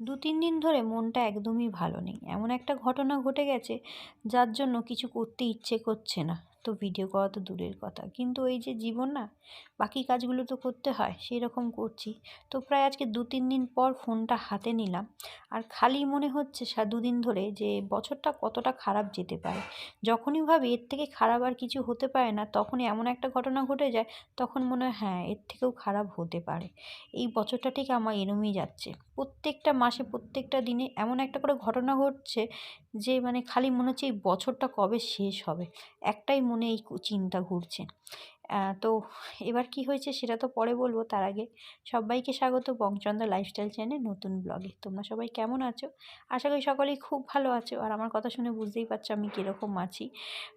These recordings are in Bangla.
দু তিন দিন ধরে মনটা একদমই ভালো নেই। এমন একটা ঘটনা ঘটে গেছে, যার জন্য কিছু করতে ইচ্ছে করছে না। তো ভিডিও করা তো দূরের কথা। কিন্তু এই যে জীবন না, বাকি কাজগুলো তো করতে হয় সেই রকম করছি। তো প্রায় আজকে দু তিন দিন পর ফোনটা হাতে নিলাম। আর খালি মনে হচ্ছে সা, দুদিন ধরে যে বছরটা কতটা খারাপ যেতে পারে। যখনই ভাবি এর থেকে খারাপ আর কিছু হতে পারে না, তখনই এমন একটা ঘটনা ঘটে যায়, তখন মনে হয় হ্যাঁ এর থেকেও খারাপ হতে পারে। এই বছরটা ঠিক আমার এরমই যাচ্ছে। প্রত্যেকটা মাসে, প্রত্যেকটা দিনে এমন একটা করে ঘটনা ঘটছে যে মানে খালি মনে হচ্ছে এই বছরটা কবে শেষ হবে। একটাই মনে এই চিন্তা ঘুরছে। তো এবার কি হয়েছে সেটা তো পরে বলব। তার আগে সবাইকে স্বাগত বংচন্দ্র লাইফস্টাইল চ্যানেল নতুন ব্লগে। তোমরা সবাই কেমন আছো? আশা করি সকলেই খুব ভালো আছো। আর আমার কথা শুনে বুঝতেই পারছ আমি কীরকম আছি।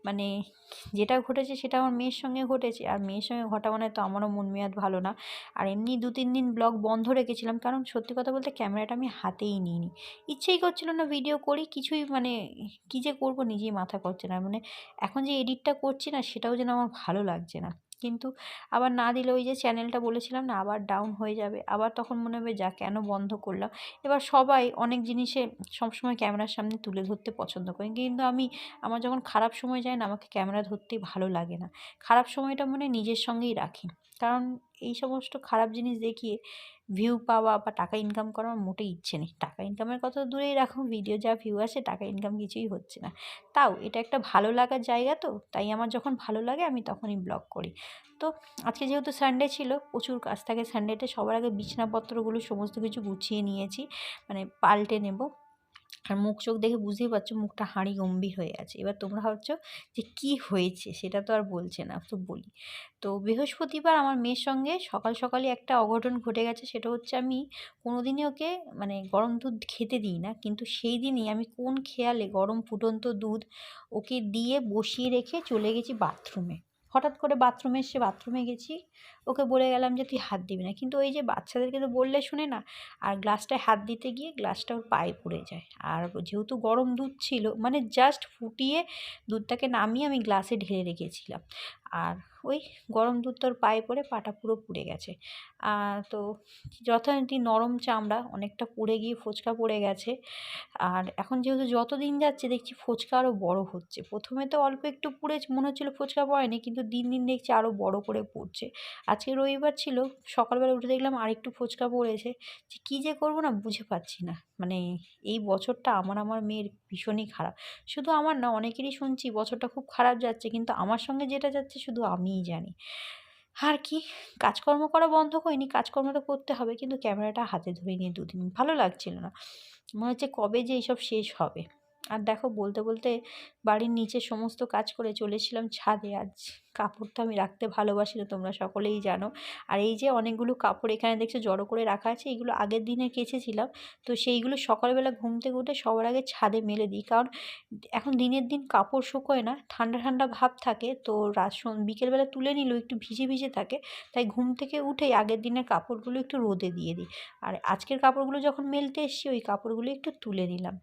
মানে যেটা ঘটেছে সেটা আমার মেয়ের সঙ্গে ঘটেছে। আর মেয়ের সঙ্গে ঘটা মানে তো আমারও মন মেয়াদ ভালো না। আর এমনি দু, তিন দিন ব্লগ বন্ধ রেখেছিলাম। কারণ সত্যি কথা বলতে ক্যামেরাটা আমি হাতেই নিইনি। ইচ্ছেই করছিল না ভিডিও করি। কিছুই মানে কী যে করব নিজেই মাথা করছে না। মানে এখন যে এডিটটা করছি না সেটাও যেন আমার ভালো লাগছে না। কিন্তু আবার না দিলে ওই যে চ্যানেলটা বলেছিলাম না, আবার ডাউন হয়ে যাবে। আবার তখন মনে হবে, যা, কেন বন্ধ করলাম? এবার সবাই অনেক জিনিসে সবসময় ক্যামেরার সামনে তুলে ধরতে পছন্দ করে। কিন্তু আমি, আমার যখন খারাপ সময় যায় না, আমাকে ক্যামেরা ধরতেই ভালো লাগে না। খারাপ সময়টা মনে নিজের সঙ্গেই রাখি। কারণ এই সমস্ত খারাপ জিনিস দেখিয়ে ভিউ পাওয়া বা টাকা ইনকাম করার মোটেই ইচ্ছে নেই। টাকা ইনকামের কথা দূরেই রাখো ভিডিও যা ভিউ আসে টাকা ইনকাম কিছুই হচ্ছে না। তাও এটা একটা ভালো লাগার জায়গা তো, তাই আমার যখন ভালো লাগে আমি তখনই ব্লগ করি। তো আজকে যেহেতু সানডে ছিল, প্রচুর কাজ থাকে সানডেতে সবার আগে বিছানাপত্রগুলো সমস্ত কিছু গুছিয়ে নিয়েছি মানে পাল্টে নেব। আর মুখ চোখ দেখে বুঝতেই পারছ মুখটা হাঁড়ি গম্ভীর হয়ে আছে। এবার তোমরা ভাবছ যে কি হয়েছে? সেটা তো আর বলছে না, তো বলি। তো বৃহস্পতিবার আমার মেয়ের সঙ্গে সকাল সকালে একটা অঘটন ঘটে গেছে, সেটা হচ্ছে আমি কোনো দিনই ওকে মানে গরম দুধ খেতে দিই না, কিন্তু সেই দিনই আমি কোন খেয়ালে গরম ফুটন্ত দুধ ওকে দিয়ে বসিয়ে রেখে চলে গেছি বাথরুমে। হঠাৎ করে বাথরুমে এসে বাথরুমে গেছি। ওকে বলে গেলাম যে, তুই হাত দিবি না। কিন্তু ওই যে বাচ্চাদেরকে তো বললে শুনে না, আর গ্লাসটায় হাত দিতে গিয়ে গ্লাসটা ওর পায়ে পড়ে যায়। আর যেহেতু গরম দুধ ছিল মানে জাস্ট ফুটিয়ে দুধটাকে নামিয়ে আমি গ্লাসে ঢেলে রেখেছিলাম। আর ওই গরম দুধ তোর পায়ে পড়ে পাটা পুরো পুড়ে গেছে। তো যথারীতি নরম চামড়া, অনেকটা পুড়ে গিয়ে ফোচকা পড়ে গেছে। আর এখন যেহেতু যত দিন যাচ্ছে দেখছি ফোচকা আরও বড় হচ্ছে। প্রথমে তো অল্প একটু পুড়ে মনে হচ্ছিল ফোচকা পড়েনি, কিন্তু দিন দিন দেখছি আরও বড় করে পড়ছে। আজকে রবিবার ছিল, সকালবেলা উঠে দেখলাম আরেকটু ফোচকা পড়েছে। যে কী যে করব না বুঝে পাচ্ছি না। মানে এই বছরটা আমার আমার মেয়ের ভীষণই খারাপ। শুধু আমার না, অনেকেরই শুনছি বছরটা খুব খারাপ যাচ্ছে, কিন্তু আমার সঙ্গে যেটা যাচ্ছে শুধু আমিই জানি। আর কি, কাজকর্ম করা বন্ধ করিনি, কাজকর্ম তো করতে হবে, কিন্তু ক্যামেরাটা হাতে ধরে নিয়ে দুদিন, ভালো লাগছিল না। মনে হচ্ছে কবে যে এইসব শেষ হবে। আর দেখো বলতে বলতে বাড়ির নিচে সমস্ত কাজ করে চলেছিলাম ছাদে। আজ কাপড় তো আমি রাখতে ভালোবাসি না, তোমরা সকলেই জানো। আর এই যে অনেকগুলো কাপড় এখানে দেখছ জড়ো করে রাখা আছে, এগুলো আগের দিনে কেচেছিলাম। তো সেইগুলো সকালবেলা ঘুম থেকে উঠে সবার আগে ছাদে মেলে দিই। কারণ এখন দিনের দিন কাপড় শুকোয় না, ঠান্ডা ঠান্ডা ভাব থাকে। তো রাত বিকেলবেলা তুলে নিলেও একটু ভিজে ভিজে থাকে। তাই ঘুম থেকে উঠেই আগের দিনের কাপড়গুলো একটু রোদে দিয়ে দিই। আর আজকের কাপড়গুলো যখন মেলতে এসছি, ওই কাপড়গুলো একটু তুলে নিলাম।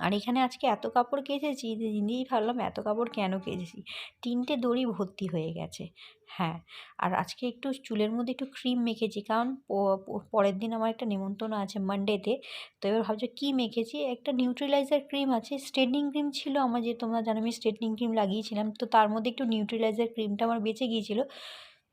আর এখানে আজকে এত কাপড় কেচেছি যে নিজেই ভাবলাম এত কাপড় কেন কেচেছি? তিনটে দড়ি ভর্তি হয়ে গেছে। হ্যাঁ আর আজকে একটু চুলের মধ্যে একটু ক্রিম মেখেছি কারণ পরের দিন আমার একটা নিমন্ত্রণ আছে মানডেতে তো। এবার ভাবছ কী মেখেছি? একটা নিউট্রিলাইজার ক্রিম আছে স্ট্রেটনিং ক্রিম ছিল আমার যে তোমরা জানো আমি স্ট্রেটনিং ক্রিম লাগিয়েছিলাম। তো তার মধ্যে একটু নিউট্রিলাইজার ক্রিমটা আমার বেঁচে গিয়েছিল।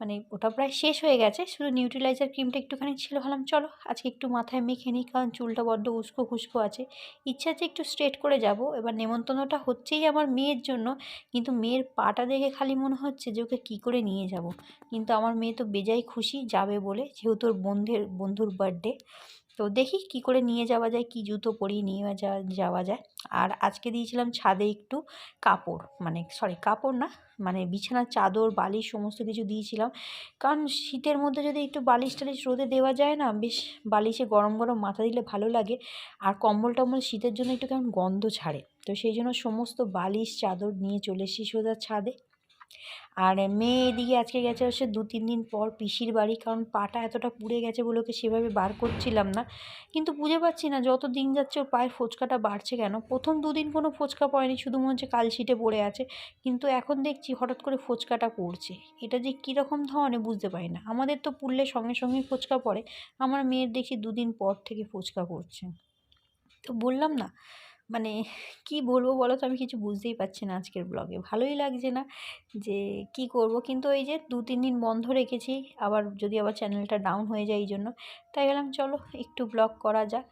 মানে ওটা প্রায় শেষ হয়ে গেছে। শুধু নিউট্রিলাইজার ক্রিমটা একটুখানি ছিল। ভাবলাম, চলো, আজকে একটু মাথায় মেখে নিই, কারণ চুলটা বড্ড উস্কো খুস্কো আছে। ইচ্ছা আছে একটু স্ট্রেট করে যাব। এবার নেমন্তন্নটা হচ্ছেই আমার মেয়ের জন্য, কিন্তু মেয়ের পাটা দেখে খালি মনে হচ্ছে যে ওকে কী করে নিয়ে যাব। কিন্তু আমার মেয়ে তো বেজাই খুশি, যাবে বলে, যেহেতু ওর বন্ধের, বন্ধুর বার্থডে তো দেখি কি করে নিয়ে যাওয়া যায়, কি জুতো পরিয়ে নিয়ে যাওয়া যাওয়া যায়। আর আজকে দিয়েছিলাম ছাদে একটু কাপড় মানে সরি কাপড় না মানে বিছানার চাদর, বালিশ সমস্ত কিছু দিয়েছিলাম। কারণ শীতের মধ্যে যদি একটু বালিশ টালিশ রোদে দেওয়া যায় না, বেশ বালিশে গরম গরম মাথা দিলে ভালো লাগে। আর কম্বল টম্বল শীতের জন্য একটু কেমন গন্ধ ছাড়ে। তো সেই জন্য সমস্ত বালিশ, চাদর নিয়ে চলে এসেছি সোজা ছাদে। আর মেয়ে এদিকে আজকে গেছে হচ্ছে দু, তিন দিন পর পিসির বাড়ি, কারণ পাটা এতটা পুড়ে গেছে বলে ওকে সেভাবে বার করছিলাম না। কিন্তু বুঝে পাচ্ছি না যত দিন যাচ্ছে ওর পায়ের ফোচকাটা বাড়ছে কেন? প্রথম দুদিন কোনো ফোচকা পড়েনি, শুধু মনে হচ্ছে কালশিটে পড়ে আছে। কিন্তু এখন দেখছি হঠাৎ করে ফোচকাটা পড়ছে। এটা যে কীরকম ধরনের বুঝতে পারি না। আমাদের তো পুড়লে সঙ্গে সঙ্গেই ফোচকা পড়ে। আমার মেয়ের দেখি দুদিন পর থেকে ফোচকা পড়ছে। তো বললাম না মানে কি বলব বলো তো আমি কিছু বুঝতেই পারছি না আজকের ব্লগে ভালোই লাগছে না যে কি করব। কিন্তু এই যে দু, তিন দিন বন্ধ রেখেছি, আবার যদি আবার চ্যানেলটা ডাউন হয়ে যায় এই জন্য তাই গেলাম চলো একটু ব্লগ করা যাক।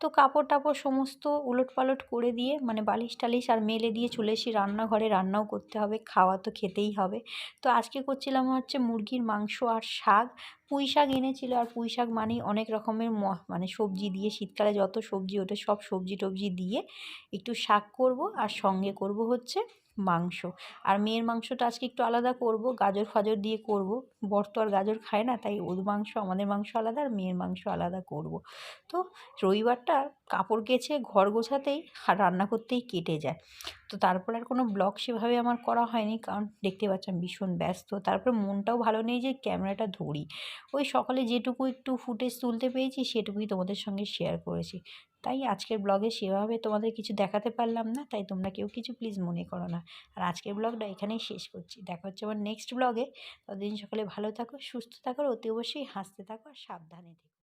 তো কাপড় টাপড় সমস্ত উলট পালট করে দিয়ে মানে বালিশ টালিশ আর মেলে দিয়ে চলে এসি রান্নাঘরে রান্নাও করতে হবে, খাওয়া তো খেতেই হবে। তো আজকে করছিলাম হচ্ছে মুরগির মাংস আর শাক। পুঁই শাক এনেছিল, আর পুঁই শাক মানেই অনেক রকমের মানে সবজি দিয়ে, শীতকালে যত সবজি ওঠে সব সবজি টবজি দিয়ে একটু শাক করব, আর সঙ্গে করব হচ্ছে মাংস। আর মেয়ের মাংসটা আজকে একটু আলাদা করব, গাজর ফাজর দিয়ে করব। বর তো আর গাজর খায় না, তাই ওর মাংস, আমাদের মাংস আলাদা আর মেয়ের মাংস আলাদা করব। তো রবিবারটা কাপড় কেচে ঘর গোছাতেই আর রান্না করতেই কেটে যায়। তো তারপর আর কোনো ব্লগ সেভাবে আমার করা হয়নি, কারণ দেখতে পাচ্ছি আমি ভীষণ ব্যস্ত। তারপর মনটাও ভালো নেই যে ক্যামেরাটা ধরি। ওই সকালে যেটুকু একটু ফুটেজ তুলতে পেরেছি, সেটুকুই তোমাদের সঙ্গে শেয়ার করেছি। তাই আজকের ব্লগে সেভাবে তোমাদের কিছু দেখাতে পারলাম না, তাই তোমরা কেউ কিছু প্লিজ মনে করো না। আর আজকের ব্লগটা এখানেই শেষ করছি। দেখা হচ্ছে আমার নেক্সট ব্লগে। ততদিন সকালে ভালো থাকো, সুস্থ থাকো অতি অবশ্যই হাসতে থাকো আর সাবধানে থেকো।